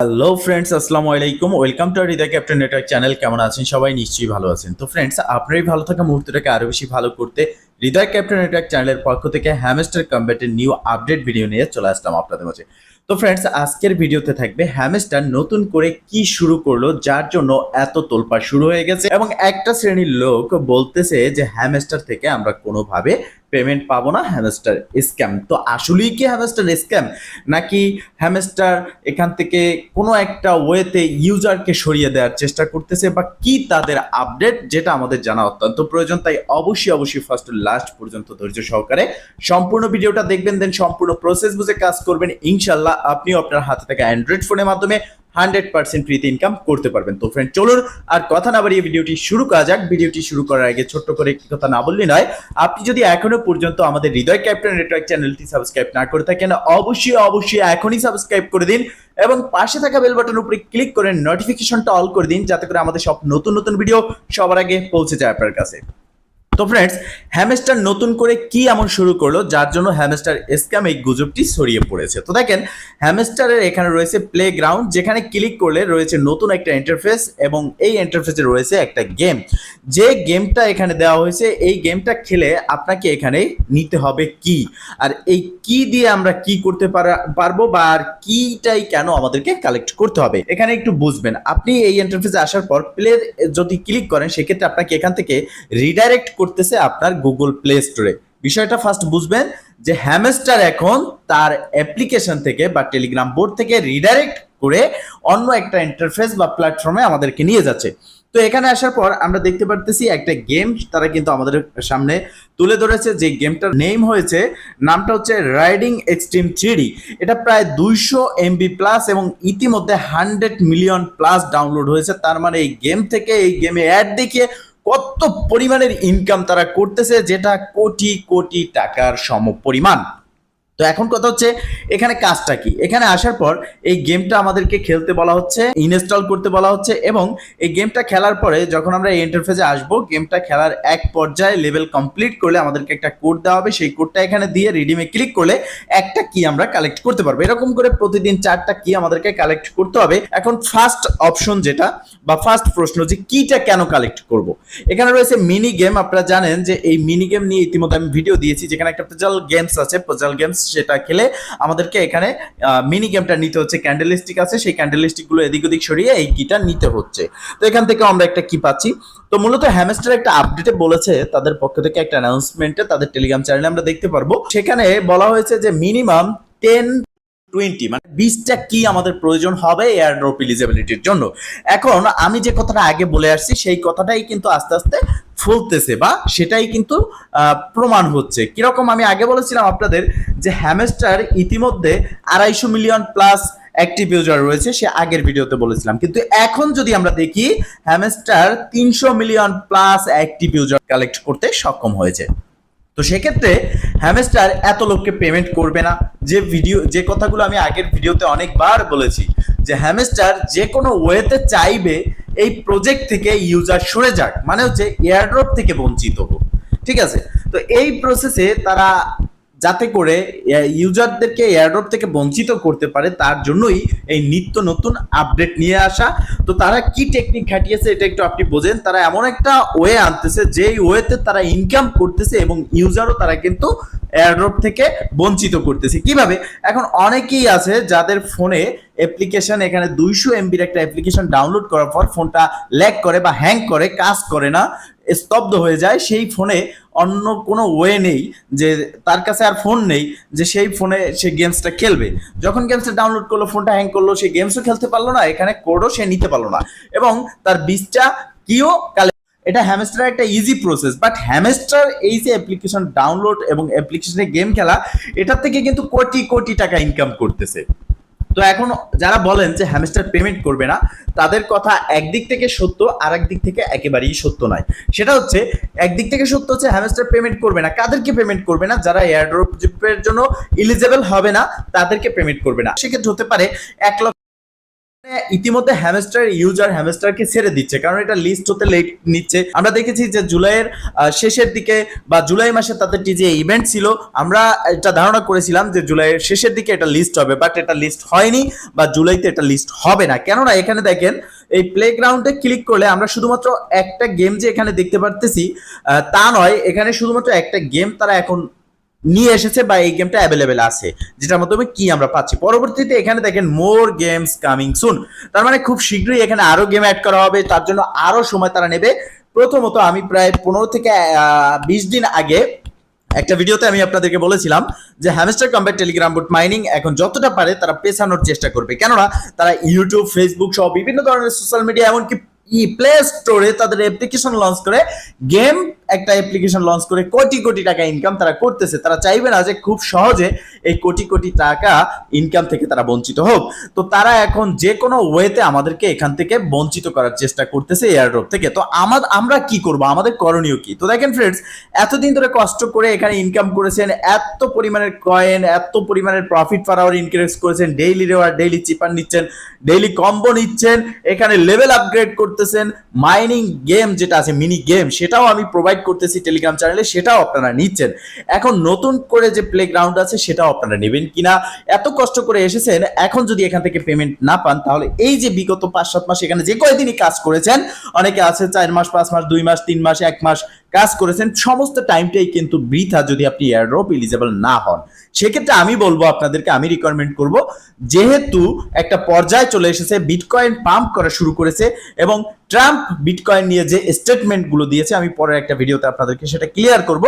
Hello friends আসসালামু আলাইকুম। Welcome to Hriday captain network channel কেমন আছেন? সবাই নিশ্চয়ই ভালো আছেন। তো ফ্রেন্ডস আপনারই ভালো থাকা মুহূর্তটাকে আরও বেশি ভালো করতে হৃদয় ক্যাপ্টেন নেটওয়ার্ক চ্যানেলের পক্ষ থেকে হ্যামস্টার কম্ব্যাটের নিউ আপডেট ভিডিও নিয়ে চলে আসলাম আপনাদের মাঝে। তো ফ্রেন্ডস আজকের ভিডিওতে থাকবে হ্যামস্টার নতুন করে কি শুরু করল, যার জন্য এত তোলপাড় শুরু হয়ে গেছে এবং একটা শ্রেণির লোক বলতেছে যে হ্যামস্টার থেকে আমরা কোনোভাবে পেমেন্ট পাবো না হ্যামস্টার স্ক্যাম তো আসলেই কি হ্যামস্টার স্ক্যাম নাকি হ্যামস্টার এখান থেকে কোনো একটা ওয়েতে ইউজারকে সরিয়ে দেওয়ার চেষ্টা করতেছে বা কি তাদের আপডেট যেটা আমাদের জানা অত্যন্ত প্রয়োজন? তাই অবশ্যই অবশ্যই ফার্স্ট লাস্ট পর্যন্ত ধৈর্য সহকারে সম্পূর্ণ ভিডিওটা দেখবেন দেন সম্পূর্ণ প্রসেস বুঝে কাজ করবেন। ইনশাল্লাহ আপনিও আপনার হাতে থাকা অ্যান্ড্রয়েড ফোনের মাধ্যমে হান্ড্রেড পার্সেন্ট ফ্রিতে ইনকাম করতে পারবেন। তো ফ্রেন্ড চলুন আর কথা না বাড়িয়ে ভিডিওটি শুরু করা যাক। ভিডিওটি শুরু করার আগে ছোট্ট করে একটি কথা না বললে নয়, আপনি যদি এখনও পর্যন্ত আমাদের হৃদয় ক্যাপ্টেন নেটওয়ার্ক চ্যানেলটি সাবস্ক্রাইব না করে থাকেন, অবশ্যই অবশ্যই এখনই সাবস্ক্রাইব করে দিন এবং পাশে থাকা বেল বাটনের উপরে ক্লিক করে নোটিফিকেশনটা অল করে দিন, যাতে করে আমাদের সব নতুন নতুন ভিডিও সবার আগে পৌঁছে যায় আপনার কাছে। তো ফ্রেন্ডস হ্যামস্টার নতুন করে কি এমন শুরু করল? যার জন্য হ্যামস্টার স্ক্যাম এই গুজবটি ছড়িয়ে পড়েছে। তো দেখেন হ্যামস্টারের এখানে রয়েছে প্লে গ্রাউন্ড যেখানে ক্লিক করলে রয়েছে নতুন একটা ইন্টারফেস এবং এই ইন্টারফেসে রয়েছে একটা গেম যে গেমটা এখানে দেওয়া হয়েছে, এই গেমটা খেলে আপনাকে এখানে নিতে হবে কি? আর এই কি দিয়ে আমরা কি করতে পারা- পারব বা আর কিটাই কেন আমাদেরকে কালেক্ট করতে হবে? এখানে একটু বুঝবেন। আপনি এই ইন্টারফেসে আসার পর প্লে যদি ক্লিক করেন, সেক্ষেত্রে আপনাকে এখান থেকে রিডাইরেক্ট করতেছে আপনার গুগল প্লে স্টোরে বিষয়টা ফার্স্ট বুঝবেন যে হ্যামস্টার এখন তার অ্যাপ্লিকেশন থেকে বা টেলিগ্রাম বোর্ড থেকে রিডাইরেক্ট করে অন্য একটা ইন্টারফেস বা প্ল্যাটফর্মে আমাদেরকে নিয়ে যাচ্ছে। তো এখানে আসার পর আমরা দেখতে পারতেছি একটা গেম তারা কিন্তু আমাদের সামনে তুলে ধরেছে। যে গেমটার নেম হয়েছে, নামটা হচ্ছে রাইডিং এক্সট্রিম থ্রি এটা প্রায় দুইশো এমবি প্লাস এবং ইতিমধ্যে হান্ড্রেড মিলিয়ন প্লাস ডাউনলোড হয়েছে। তার মানে এই গেম থেকে এই গেমে অ্যাড দেখিয়ে কত পরিমাণের ইনকাম তারা করতেছে যেটা কোটি কোটি টাকার সম পরিমাণ তো এখন কথা হচ্ছে, এখানে কাজটা কি? এখানে আসার পর এই গেমটা আমাদেরকে খেলতে বলা হচ্ছে ইনস্টল করতে বলা হচ্ছে এবং এই গেমটা খেলার পরে যখন আমরা এই ইন্টারফেসে আসব গেমটা খেলার এক পর্যায়ে লেভেল কমপ্লিট করলে আমাদেরকে একটা কোড দেওয়া হবে। সেই কোডটা এখানে দিয়ে রিডিমে ক্লিক করলে একটা কি আমরা কালেক্ট করতে পারব। এরকম করে প্রতিদিন চারটা কি আমাদেরকে কালেক্ট করতে হবে। এখন ফার্স্ট অপশন যেটা বা ফার্স্ট প্রশ্ন যে কিটা কেন কালেক্ট করব? এখানে রয়েছে মিনি গেম আপনারা জানেন যে এই মিনি গেম নিয়ে ইতিমধ্যে আমি ভিডিও দিয়েছি, যেখানে একটা পজাল গেমস আছে পজাল গেমস সেটা খেলে আমাদেরকে এখানে মিনি গেমটা নিতে হচ্ছে। ক্যান্ডেল স্টিক আছে, সেই ক্যান্ডেল স্টিকগুলো এদিক ওদিক সরিয়ে এই কিটা নিতে হচ্ছে। তো এখান থেকে আমরা একটা কি পাচ্ছি। তো মূলত হ্যামস্টার একটা আপডেটে বলেছে, তাদের পক্ষ থেকে একটা অ্যানাউন্সমেন্টে তাদের টেলিগ্রাম চ্যানেলে আমরা দেখতে পারব। সেখানে বলা হয়েছে যে মিনিমাম টেন টোয়েন্টি মানে বিশটা কি আমাদের প্রয়োজন হবে এয়ারড্রপ এলিজিবিলিটির জন্য। এখন আমি যে কথাটা আগে বলে আসছি, সেই কথাটাই কিন্তু আস্তে আস্তে ফুলতেছে বা সেটাই কিন্তু প্রমাণ হচ্ছে। কীরকম আমি আগে বলেছিলাম আপনাদের যে হ্যামেস্টার ইতিমধ্যে আড়াইশো মিলিয়ন প্লাস অ্যাক্টিভ ইউজার রয়েছে, সে আগের ভিডিওতে বলেছিলাম। কিন্তু এখন যদি আমরা দেখি হ্যামেস্টার তিনশো million plus active user collect করতে সক্ষম হয়েছে। তো সেক্ষেত্রে হ্যামস্টার এত লোককে পেমেন্ট করবে না। যে ভিডিও যে কথাগুলো আমি আগের ভিডিওতে অনেকবার বলেছি, যে হ্যামেস্টার যে কোনো ওয়েতে চাইবে এই প্রজেক্ট থেকে ইউজার সরে যাক। মানে হচ্ছে এয়ারড্রপ থেকে বঞ্চিত হোক। ঠিক আছে? তো এই প্রসেসে তারা যাতে করে ইউজারদেরকে এয়ারড্রপ থেকে বঞ্চিত করতে পারে, তার জন্যই এই নিত্য নতুন আপডেট নিয়ে আসা। তো তারা কি টেকনিক খাটিয়েছে, এটা একটু আপনি বোঝেন। তারা এমন একটা ওয়ে আনতেছে, যেই ওয়েতে তারা ইনকাম করতেছে এবং ইউজারও তারা কিন্তু এয়ারড্রপ থেকে বঞ্চিত করতেছে। কীভাবে? এখন অনেকেই আছে যাদের ফোনে অ্যাপ্লিকেশন এখানে দুইশো এমবির একটা অ্যাপ্লিকেশন ডাউনলোড করার পর ফোনটা ল্যাগ করে বা হ্যাং করে, কাজ করে না, স্তব্ধ হয়ে যায়। সেই ফোনে অন্য কোনো ওয়ে নেই যে তার কাছে আর ফোন নেই যে সেই ফোনে সে গেমসটা খেলবে। যখন গেমসটা ডাউনলোড করল ফোনটা হ্যাং করল, সে গেমসও খেলতে পারল না, এখানে কোডও সে নিতে পারল না। এবং তার বীজটা কিও কালে এটা হ্যামস্টার একটা ইজি প্রসেস বাট হ্যামস্টার এই যে অ্যাপ্লিকেশন ডাউনলোড এবং অ্যাপ্লিকেশনে গেম খেলা, এটার থেকে কিন্তু কোটি কোটি টাকা ইনকাম করতেছে। তো এখন যারা বলেন যে হ্যামস্টার পেমেন্ট করবে না, তাদের কথা একদিক থেকে সত্য আর দিক থেকে একেবারেই সত্য নয়। সেটা হচ্ছে, একদিক থেকে সত্য হচ্ছে হ্যামস্টার পেমেন্ট করবে না। কাদেরকে পেমেন্ট করবে না? যারা এয়ারড্রপের জন্য ইলিজেবল হবে না, তাদেরকে পেমেন্ট করবে না। সেক্ষেত্রে হতে পারে এক লক্ষ ইতিমধ্যে হ্যামস্টার ইউজার হ্যামস্টারকে ছেড়ে দিচ্ছে, কারণ এটা লিস্ট হতে লেট নিচ্ছে। আমরা দেখেছি যে জুলাইয়ের শেষের দিকে বা জুলাই মাসে তাদের যে ইভেন্ট ছিল, আমরা এটা ধারণা করেছিলাম যে জুলাইয়ের শেষের দিকে এটা লিস্ট হবে বাট এটা লিস্ট হয়নি বা জুলাইতে এটা লিস্ট হবে না। কেননা এখানে দেখেন, এই প্লেগ্রাউন্ডে ক্লিক করলে আমরা শুধুমাত্র একটা গেম যে এখানে দেখতে পারতেছি তা নয়, এখানে শুধুমাত্র একটা গেম তারা এখন নিয়ে এসেছে বা এই গেমটা অ্যাভেলেবেল আছে, যেটার মাধ্যমে কি আমরা পাচ্ছি। পরবর্তীতে এখানে দেখেন মোর গেমস কামিং সুন তার মানে খুব শীঘ্রই এখানে আরও গেম অ্যাড করা হবে, তার জন্য আরও সময় তারা নেবে। প্রথমত আমি প্রায় পনেরো থেকে বিশ দিন আগে একটা ভিডিওতে আমি আপনাদেরকে বলেছিলাম যে Hamster Kombat Telegram bot mining এখন যতটা পারে তারা পেছানোর চেষ্টা করবে। কেননা তারা ইউটিউব ফেসবুক সহ বিভিন্ন ধরনের সোশ্যাল মিডিয়া এমনকি প্লে স্টোরে তাদের অ্যাপ্লিকেশন লঞ্চ করে গেম একটা অ্যাপ্লিকেশন লঞ্চ করে কোটি কোটি টাকা ইনকাম তারা করতেছে। তারা চাইবে না যে খুব সহজে এই কোটি কোটি টাকা ইনকাম থেকে তারা বঞ্চিত হোক। তো তারা এখন যে কোনো ওয়েতে আমাদেরকে এখান থেকে বঞ্চিত করার চেষ্টা করতেছে এয়ারড্রপ থেকে। তো আমার আমরা কি করব? আমাদের করণীয় কি? তো দেখেন ফ্রেন্ডস এতদিন ধরে কষ্ট করে এখানে ইনকাম করেছেন, এত পরিমাণের কয়েন এত পরিমাণের প্রফিট পার আওয়ার ইনক্রিজ করেছেন ডেইলি রেওয়ার ডেইলি চিপার নিচ্ছেন ডেইলি কম্বো নিচ্ছেন, এখানে লেভেল আপগ্রেড করতেছেন মাইনিং গেম যেটা আছে মিনি গেম সেটাও আমি প্রোভাইড করতেছি টেলিগ্রাম চ্যানেলে সেটাও আপনারা নিচ্ছেন। এখন নতুন করে যে প্লে গ্রাউন্ড আছে, সেটাও আপনারা নেবেন কিনা, এত কষ্ট করে এসেছেন, এখন যদি এখান থেকে পেমেন্ট না পান, তাহলে এই যে বিগত পাঁচ সাত মাস, এখানে যে কয়দিনই কাজ করেছেন, অনেকে আছে চার মাস, পাঁচ মাস, দুই মাস, তিন মাস, এক মাস কাজ করেছেন, সমস্ত টাইমটাই কিন্তু বৃথা যদি আপনি এয়ারড্রপ এলিজেবল না হন। সেক্ষেত্রে আমি বলব আপনাদেরকে, আমি রিকমেন্ড করব, যেহেতু একটা পর্যায়ে চলে এসেছে বিটকয়েন পাম্প করা শুরু করেছে এবং ট্রাম্প বিটকয়েন নিয়ে যে স্টেটমেন্টগুলো দিয়েছে, আমি পরের একটা ভিডিওতে আপনাদেরকে সেটা ক্লিয়ার করব।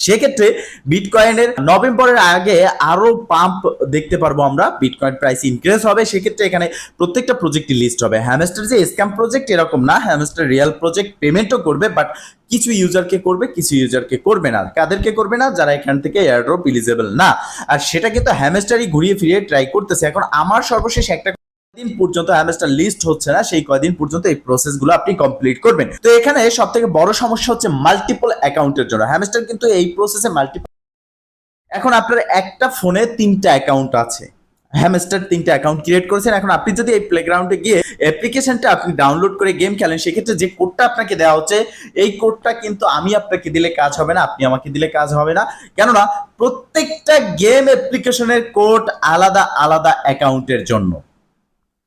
সেক্ষেত্রে বিটকয়েনের নভেম্বরের আগে আরও পাম্প দেখতে পারব আমরা। বিটকয়েন প্রাইস ইনক্রিজ হবে, সেক্ষেত্রে এখানে প্রত্যেকটা প্রজেক্টই লিস্ট হবে। হ্যামস্টার যে স্ক্যাম প্রজেক্ট এরকম না হ্যামস্টার রিয়েল প্রজেক্ট পেমেন্টও করবে বাট কিছু ইউজারকে করবে, কিছু ইউজারকে করবে না। কাদেরকে করবে না, যারা এখান থেকে এয়ারড্রপ এলিজেবল না। আর সেটা কিন্তু হ্যামস্টারই ঘুরিয়ে ফিরিয়ে ট্রাই করতেছে। এখন আমার সর্বশেষ একটা দিন পর্যন্ত হ্যামস্টার লিস্ট হচ্ছে না, সেই কয়দিন পর্যন্ত এই প্রসেসগুলো আপনি কমপ্লিট করবেন। তো এখানে সব থেকে বড় সমস্যা হচ্ছে মাল্টিপল অ্যাকাউন্টের জন্য। হ্যামস্টার কিন্তু এই প্রসেসে মাল্টিপল এখন আপনার একটা ফোনে তিনটা অ্যাকাউন্ট আছে। হ্যামস্টার তিনটা অ্যাকাউন্ট ক্রিয়েট করেছেন। এখন আপনি যদি এই প্লেগ্রাউন্ডে গিয়ে অ্যাপ্লিকেশনটা আপনি ডাউনলোড করে গেম খেলেন, সেক্ষেত্রে যে কোডটা আপনাকে দেওয়া হচ্ছে, এই কোডটা কিন্তু আমি আপনাকে দিলে কাজ হবে না, আপনি আমাকে দিলে কাজ হবে না। কেননা প্রত্যেকটা গেম অ্যাপ্লিকেশনের কোড আলাদা আলাদা অ্যাকাউন্টের জন্য।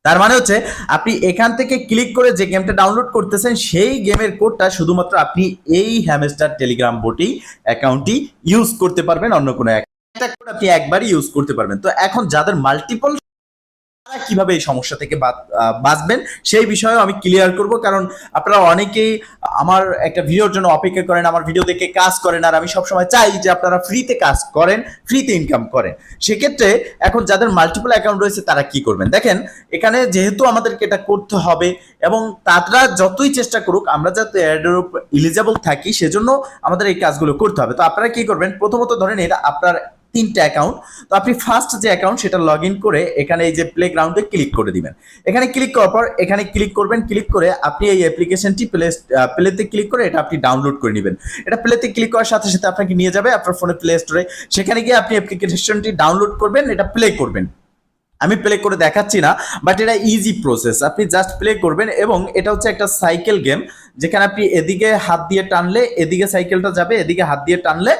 তার মানে হচ্ছে আপনি এখান থেকে ক্লিক করে যে গেমটা ডাউনলোড করতেছেন, সেই গেমের কোডটা শুধুমাত্র আপনি এই হ্যামস্টার টেলিগ্রাম বোটি অ্যাকাউন্টটি ইউজ করতে পারবেন, অন্য কোনো একটা কোড আপনি একবারই ইউজ করতে পারবেন। তো এখন যাদের মাল্টিপল তারা কীভাবে এই সমস্যা থেকে বাঁচবেন সেই বিষয়েও আমি ক্লিয়ার করব। কারণ আপনারা অনেকেই আমার একটা ভিডিওর জন্য অপেক্ষা করেন, আমার ভিডিও দেখে কাজ করেন, আর আমি সবসময় চাই যে আপনারা ফ্রিতে কাজ করেন ফ্রিতে ইনকাম করেন। সেক্ষেত্রে এখন যাদের মাল্টিপল অ্যাকাউন্ট রয়েছে, তারা কি করবেন? দেখেন, এখানে যেহেতু আমাদেরকে এটা করতে হবে এবং তারা যতই চেষ্টা করুক, আমরা যাতে ইলিজেবল থাকি, সেজন্য আমাদের এই কাজগুলো করতে হবে। তো আপনারা কি করবেন? প্রথমত ধরেন এটা আপনার তিনটা অ্যাকাউন্ট তো আপনি ফার্স্ট যে অ্যাকাউন্ট সেটা লগ ইন করে এখানে এই যে প্লে গ্রাউন্ডে ক্লিক করে দিবেন। এখানে ক্লিক করার পর এখানে ক্লিক করবেন ক্লিক করে আপনি এই অ্যাপ্লিকেশনটি প্লে প্লেতে ক্লিক করে এটা আপনি ডাউনলোড করে নেবেন। এটা প্লেতে ক্লিক করার সাথে সাথে আপনাকে নিয়ে যাবে আপনার ফোনে প্লে স্টোরে সেখানে গিয়ে আপনি অ্যাপ্লিকেশনটি ডাউনলোড করবেন, এটা প্লে করবেন। আমি প্লে করে দেখাচ্ছি না বাট এটা ইজি প্রসেস আপনি জাস্ট প্লে করবেন এবং এটা হচ্ছে একটা সাইকেল গেম যেখানে আপনি এদিকে হাত দিয়ে টানলে, এদিকে সাইকেলটা যাবে, এদিকে হাত দিয়ে টানলে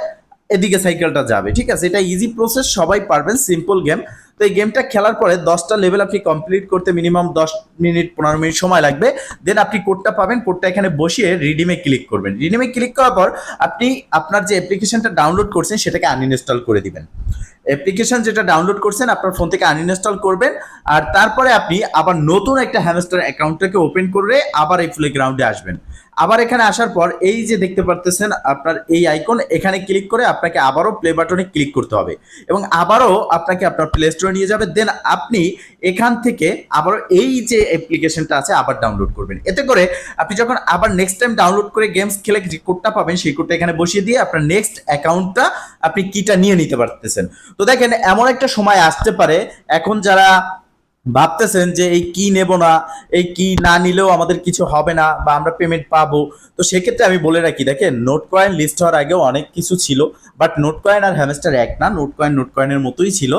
এদিকে সাইকেলটা যাবে, ঠিক আছে? এটা ইজি প্রসেস সবাই পারবেন সিম্পল গেম তো এই গেমটা খেলার পরে দশটা লেভেল আপনি কমপ্লিট করতে মিনিমাম দশ মিনিট, পনেরো মিনিট সময় লাগবে। দেন আপনি কোডটা পাবেন কোডটা এখানে বসিয়ে রিডিমে ক্লিক করবেন। রিডিমে ক্লিক করার পর আপনি আপনার যে অ্যাপ্লিকেশনটা ডাউনলোড করছেন, সেটাকে আনইনস্টল করে দিবেন। অ্যাপ্লিকেশন যেটা ডাউনলোড করছেন, আপনার ফোন থেকে আনইনস্টল করবেন, আর তারপরে আপনি আবার নতুন একটা হ্যামস্টার অ্যাকাউন্টটাকে ওপেন করে আবার এই প্লে গ্রাউন্ডে আসবেন। আবার এখানে আসার পর এই যে দেখতে পারতেছেন আপনার এই আইকন এখানে ক্লিক করে আপনাকে আবারও প্লে বাটনে ক্লিক করতে হবে এবং আবারও আপনাকে আপনার প্লে স্টোরে নিয়ে যাবে। দেন আপনি এখান থেকে আবারও এই যে অ্যাপ্লিকেশনটা আছে আবার ডাউনলোড করবেন। এতে করে আপনি যখন আবার নেক্সট টাইম ডাউনলোড করে গেমস খেলে যে কোডটা পাবেন, সেই কোডটা এখানে বসিয়ে দিয়ে আপনার নেক্সট অ্যাকাউন্টটা আপনি কিটা নিয়ে নিতে পারতেছেন। তো দেখেন, এমন একটা সময় আসতে পারে। এখন যারা ভাবতেছেন যে এই কি নেব না, এই কি না নিলেও আমাদের কিছু হবে না বা আমরা পেমেন্ট পাবো। তো সেক্ষেত্রে আমি বলে রাখি, দেখেন নোট কয়েন লিস্ট হওয়ার আগেও অনেক কিছু ছিল বাট নোট কয়েন আর হ্যামস্টার এক না নোট কয়েন নোট কয়েনের মতোই ছিল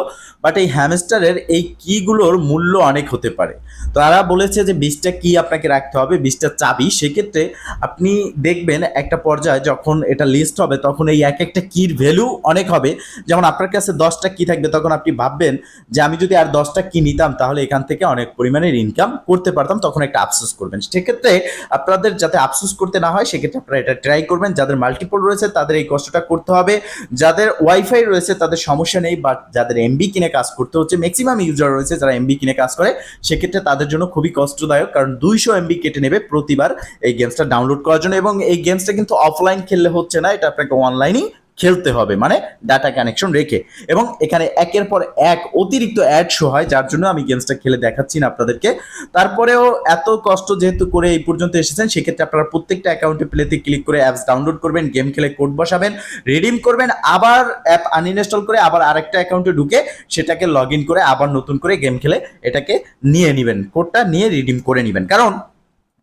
বাট এই হ্যামস্টারের এই কিগুলোর মূল্য অনেক হতে পারে। তারা বলেছে যে বিশটা কি আপনাকে রাখতে হবে বিশটা চাবি। সেক্ষেত্রে আপনি দেখবেন একটা পর্যায়ে যখন এটা লিস্ট হবে, তখন এই এক একটা কির ভ্যালু অনেক হবে। যেমন আপনার কাছে দশটা কি থাকবে, তখন আপনি ভাববেন যে আমি যদি আর দশটা কি নিতাম, তাহলে এখান থেকে অনেক পরিমাণের ইনকাম করতে পারতাম, তখন একটা আফসোস করবেন। সেক্ষেত্রে আপনাদের যাতে আফসোস করতে না হয়, সেক্ষেত্রে আপনারা এটা ট্রাই করবেন। যাদের মাল্টিপল রয়েছে, তাদের এই কষ্টটা করতে হবে। যাদের ওয়াইফাই রয়েছে, তাদের সমস্যা নেই বাট যাদের এমবি কিনে কাজ করতে হচ্ছে ম্যাক্সিমাম ইউজার রয়েছে, যারা এমবি কিনে কাজ করে, সেক্ষেত্রে তাদের জন্য খুবই কষ্টদায়ক, কারণ দুইশো এমবি কেটে নেবে প্রতিবার এই গেমসটা ডাউনলোড করার জন্য। এবং এই গেমসটা কিন্তু অফলাইন খেললে হচ্ছে না, এটা আপনাকে অনলাইনেই খেলতে হবে মানে ডাটা কানেকশন রেখে। এবং এখানে একের পর এক অতিরিক্ত অ্যাড শো হয়, যার জন্য আমি গেমসটা খেলে দেখাচ্ছি না আপনাদেরকে। তারপরেও এত কষ্ট যেহেতু করে এই পর্যন্ত এসেছেন, সেক্ষেত্রে আপনারা প্রত্যেকটা অ্যাকাউন্টে প্লেতে ক্লিক করে অ্যাপস ডাউনলোড করবেন গেম খেলে কোড বসাবেন রিডিম করবেন, আবার অ্যাপ আনইনস্টল করে আবার আরেকটা অ্যাকাউন্টে ঢুকে সেটাকে লগ ইন করে আবার নতুন করে গেম খেলে এটাকে নিয়ে নেবেন কোডটা নিয়ে রিডিম করে নেবেন। কারণ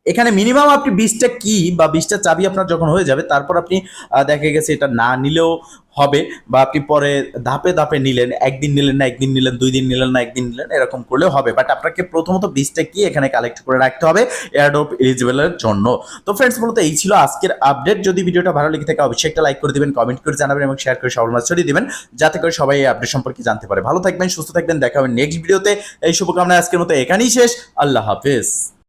এখানে মিনিমাম আপনি বিশটা কি বা বিশটা চাবি আপনার যখন হয়ে যাবে, তারপর আপনি দেখা গেছে এটা না নিলেও হবে বা আপনি পরে ধাপে ধাপে নিলেন, একদিন নিলেন না, একদিন নিলেন, দুই দিন নিলেন না, একদিন নিলেন, এরকম করলেও হবে। বাট আপনাকে প্রথমত বিশটা কি এখানে কালেক্ট করে রাখতে হবে এয়ারড্রপ এলিজিবলের জন্য। তো ফ্রেন্ডস মূলত এই ছিল আজকের আপডেট যদি ভিডিওটা ভালো লেগে থাকে, অবশ্যই একটা লাইক করে দিবেন কমেন্ট করে জানাবেন এবং শেয়ার করে সবার ছড়িয়ে দিবেন, যাতে করে সবাই এই আপডেট সম্পর্কে জানতে পারে। ভালো থাকবেন, সুস্থ থাকবেন, দেখা হবে নেক্সট ভিডিওতে এই শুভকামনা আজকের মতো এখানেই শেষ। আল্লাহ হাফেজ।